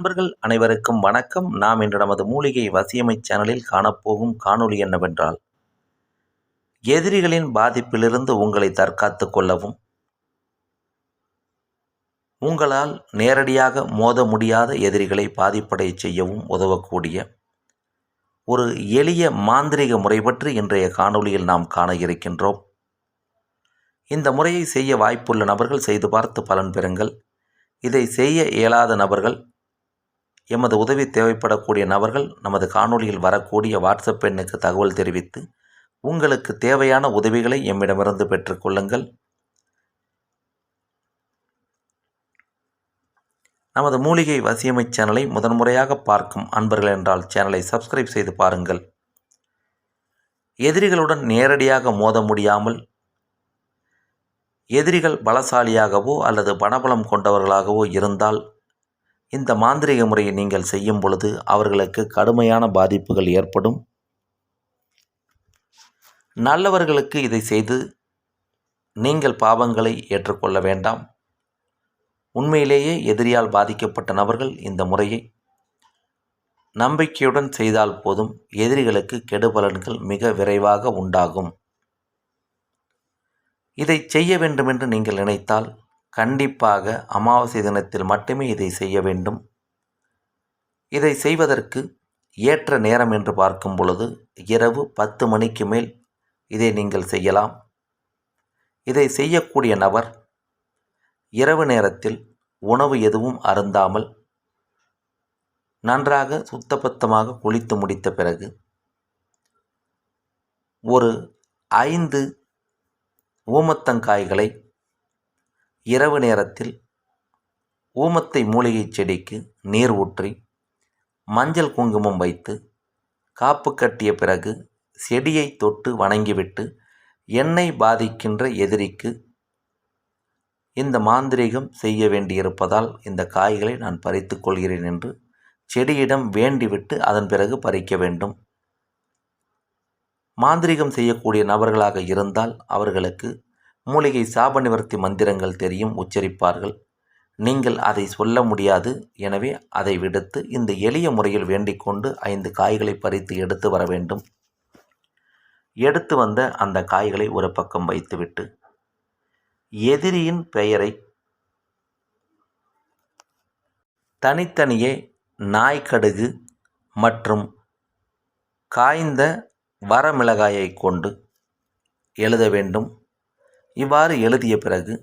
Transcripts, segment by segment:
நண்பர்கள் அனைவருக்கும் வணக்கம். நாம் இன்று நமது மூலிகை வசியமை சேனலில் காணப்போகும் காணொளி என்னவென்றால் எதிரிகளின் பாதிப்பிலிருந்து உங்களை தற்காத்து கொள்ளவும் உங்களால் நேரடியாக மோத முடியாத எதிரிகளை பாதிப்படைய செய்யவும் உதவக்கூடிய ஒரு எளிய மாந்திரிக முறை பற்றி இன்றைய காணொளியில் நாம் காண இருக்கின்றோம். இந்த முறையை செய்ய வாய்ப்புள்ள நபர்கள் செய்து பார்த்து பலன் பெறுங்கள். இதை செய்ய இயலாத நபர்கள் எமது உதவி தேவைப்படக்கூடிய நபர்கள் நமது காணொளியில் வரக்கூடிய வாட்ஸ்அப் எண்ணுக்கு தகவல் தெரிவித்து உங்களுக்கு தேவையான உதவிகளை எம்மிடமிருந்து பெற்றுக்கொள்ளுங்கள் நமது மூலிகை வசியமை சேனலை முதன்முறையாக பார்க்கும் அன்பர்கள் என்றால் சேனலை சப்ஸ்கிரைப் செய்து பாருங்கள். எதிரிகளுடன் நேரடியாக மோத முடியாமல் எதிரிகள் பலசாலியாகவோ அல்லது பணபலம் கொண்டவர்களாகவோ இருந்தால் இந்த மாந்திரிக முறையை நீங்கள் செய்யும் பொழுது அவர்களுக்கு கடுமையான பாதிப்புகள் ஏற்படும். நல்லவர்களுக்கு இதை செய்து நீங்கள் பாவங்களை ஏற்றுக்கொள்ள வேண்டாம். உண்மையிலேயே எதிரியால் பாதிக்கப்பட்ட நபர்கள் இந்த முறையை நம்பிக்கையுடன் செய்தால் போதும் எதிரிகளுக்கு கெடுபலன்கள் மிக விரைவாக உண்டாகும். இதை செய்ய வேண்டுமென்று நீங்கள் நினைத்தால் கண்டிப்பாக அமாவாசை தினத்தில் மட்டுமே இதை செய்ய வேண்டும். இதை செய்வதற்கு ஏற்ற நேரம் என்று பார்க்கும் பொழுது இரவு பத்து மணிக்கு மேல் இதை நீங்கள் செய்யலாம். இதை செய்யக்கூடிய நபர் இரவு நேரத்தில் உணவு எதுவும் அருந்தாமல் நன்றாக சுத்தபத்தமாக குளித்து முடித்த பிறகு ஒரு ஐந்து ஊமத்தங்காய்களை இரவு நேரத்தில் ஊமத்தை மூலிகை செடிக்கு நீர் ஊற்றி மஞ்சள் குங்குமம் வைத்து காப்பு கட்டிய பிறகு செடியை தொட்டு வணங்கிவிட்டு எண்ணெய் பாதிக்கின்ற எதிரிக்கு இந்த மாந்திரீகம் செய்ய வேண்டியிருப்பதால் இந்த காய்களை நான் பறித்து கொள்கிறேன் என்று செடியிடம் வேண்டிவிட்டு அதன் பிறகு பறிக்க வேண்டும். மாந்திரீகம் செய்யக்கூடிய நபர்களாக இருந்தால் அவர்களுக்கு மூலிகை சாப நிவர்த்தி மந்திரங்கள் தெரியும் உச்சரிப்பார்கள். நீங்கள் அதை சொல்ல முடியாது. எனவே அதை விடுத்து இந்த எளிய முறையில் வேண்டிக் கொண்டு ஐந்து காய்களை பறித்து எடுத்து வர வேண்டும். எடுத்து வந்த அந்த காய்களை ஒரு பக்கம் வைத்துவிட்டு எதிரியின் பெயரை தனித்தனியே நாய்க்கடுகு மற்றும் காய்ந்த வரமிளகாயை கொண்டு எழுத வேண்டும். இவ்வாறு எழுதிய பிறகு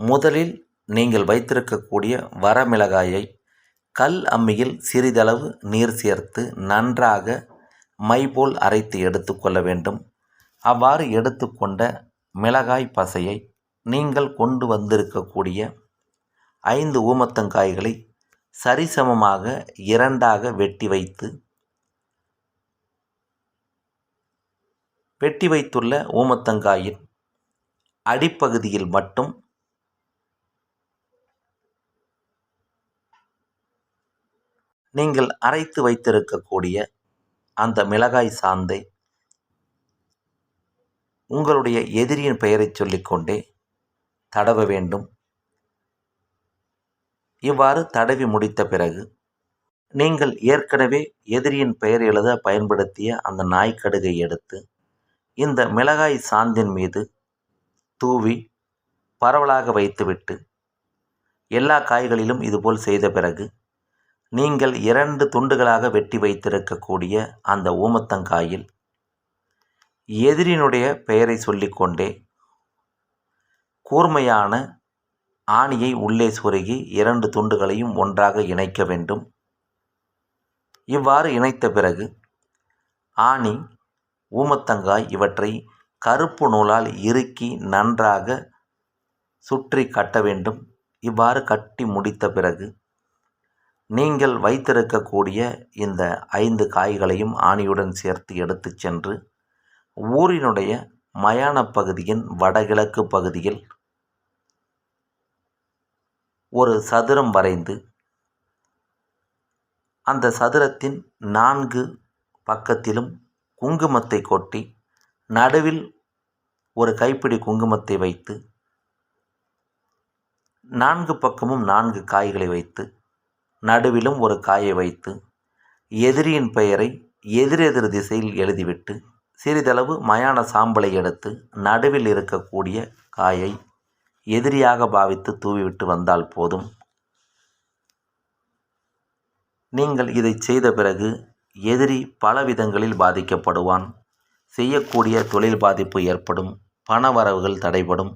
முதலில் நீங்கள் வைத்திருக்கக்கூடிய வரமிளகாயை கல் அம்மியில் சிறிதளவு நீர் சேர்த்து நன்றாக மை போல் அரைத்து எடுத்துக்கொள்ள வேண்டும். அவ்வாறு எடுத்துக்கொண்ட மிளகாய் பசையை நீங்கள் கொண்டு வந்திருக்கக்கூடிய ஐந்து ஊமத்தங்காய்களை சரிசமமாக இரண்டாக வெட்டி வைத்து வெட்டி வைத்துள்ள ஊமத்தங்காயின் அடிப்பகுதியில் மட்டும் நீங்கள் அரைத்து வைத்திருக்கக்கூடிய அந்த மிளகாய் சாந்தை உங்களுடைய எதிரியின் பெயரை சொல்லிக்கொண்டே தடவ வேண்டும். இவ்வாறு தடவி முடித்த பிறகு நீங்கள் ஏற்கனவே எதிரியின் பெயர் எழுத பயன்படுத்திய அந்த நாய்க்கடுகை எடுத்து இந்த மிளகாய் சாந்தின் மீது தூவி பரவலாக வைத்துவிட்டு எல்லா காய்களிலும் இதுபோல் செய்த பிறகு நீங்கள் இரண்டு துண்டுகளாக வெட்டி வைத்திருக்கக்கூடிய அந்த ஊமத்தங்காயில் எதிரினுடைய பெயரை சொல்லிக்கொண்டே கூர்மையான ஆணியை உள்ளே சொருகி இரண்டு துண்டுகளையும் ஒன்றாக இணைக்க வேண்டும். இவ்வாறு இணைத்த பிறகு ஆணி ஊமத்தங்காய் இவற்றை கருப்பு நூலால் இறுக்கி நன்றாக சுற்றி கட்ட வேண்டும். இவ்வாறு கட்டி முடித்த பிறகு நீங்கள் வைத்திருக்கக்கூடிய இந்த ஐந்து காய்களையும் ஆணியுடன் சேர்த்து எடுத்து சென்று ஊரினுடைய மயான பகுதியின் வடகிழக்கு பகுதியில் ஒரு சதுரம் வரைந்து அந்த சதுரத்தின் நான்கு பக்கத்திலும் குங்குமத்தை கொட்டி நடுவில் ஒரு கைப்பிடி குங்குமத்தை வைத்து நான்கு பக்கமும் நான்கு காய்களை வைத்து நடுவிலும் ஒரு காயை வைத்து எதிரியின் பெயரை எதிரெதிர் திசையில் எழுதிவிட்டு சிறிதளவு மயான சாம்பலை எடுத்து நடுவில் இருக்கக்கூடிய காயை எதிரியாக பாவித்து தூவிவிட்டு வந்தால் போதும். நீங்கள் இதை செய்த பிறகு எதிரி பல விதங்களில் பாதிக்கப்படுவான். செய்யக்கூடிய தொழில் பாதிப்பு ஏற்படும். பண வரவுகள் தடைபடும்.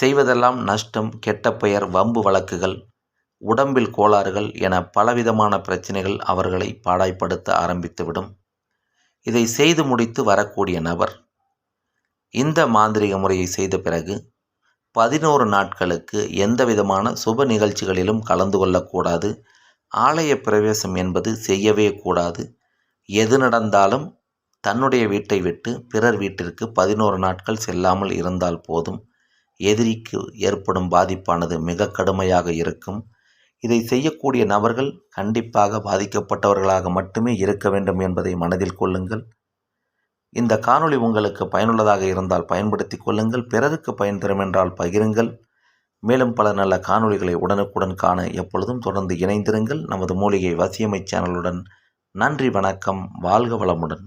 செய்வதெல்லாம் நஷ்டம் கெட்ட பெயர் வம்பு வழக்குகள் உடம்பில் கோளாறுகள் என பலவிதமான பிரச்சனைகள் அவர்களை பாடாய்ப்படுத்த ஆரம்பித்துவிடும். இதை செய்து முடித்து வரக்கூடிய நபர். இந்த மாந்திரிக முறையை செய்த பிறகு பதினோரு நாட்களுக்கு எந்த விதமான சுப நிகழ்ச்சிகளிலும் கலந்து கொள்ளக்கூடாது. ஆலய பிரவேசம் என்பது செய்யவே கூடாது. எது நடந்தாலும் தன்னுடைய வீட்டை விட்டு பிறர் வீட்டிற்கு பதினோரு நாட்கள் செல்லாமல் இருந்தால் போதும். எதிரிக்கு ஏற்படும் பாதிப்பானது மிக கடுமையாக இருக்கும். இதை செய்யக்கூடிய நபர்கள் கண்டிப்பாக பாதிக்கப்பட்டவர்களாக மட்டுமே இருக்க வேண்டும் என்பதை மனதில் கொள்ளுங்கள். இந்த காணொளி உங்களுக்கு பயனுள்ளதாக இருந்தால் பயன்படுத்தி கொள்ளுங்கள். பிறருக்கு பயன் தரும் என்றால் பகிருங்கள். மேலும் பல நல்ல காணொளிகளை உடனுக்குடன் காண எப்பொழுதும் தொடர்ந்து இணைந்திருங்கள். நமது மூலிகை வசியமை சேனலுடன் நன்றி வணக்கம் வாழ்க வளமுடன்.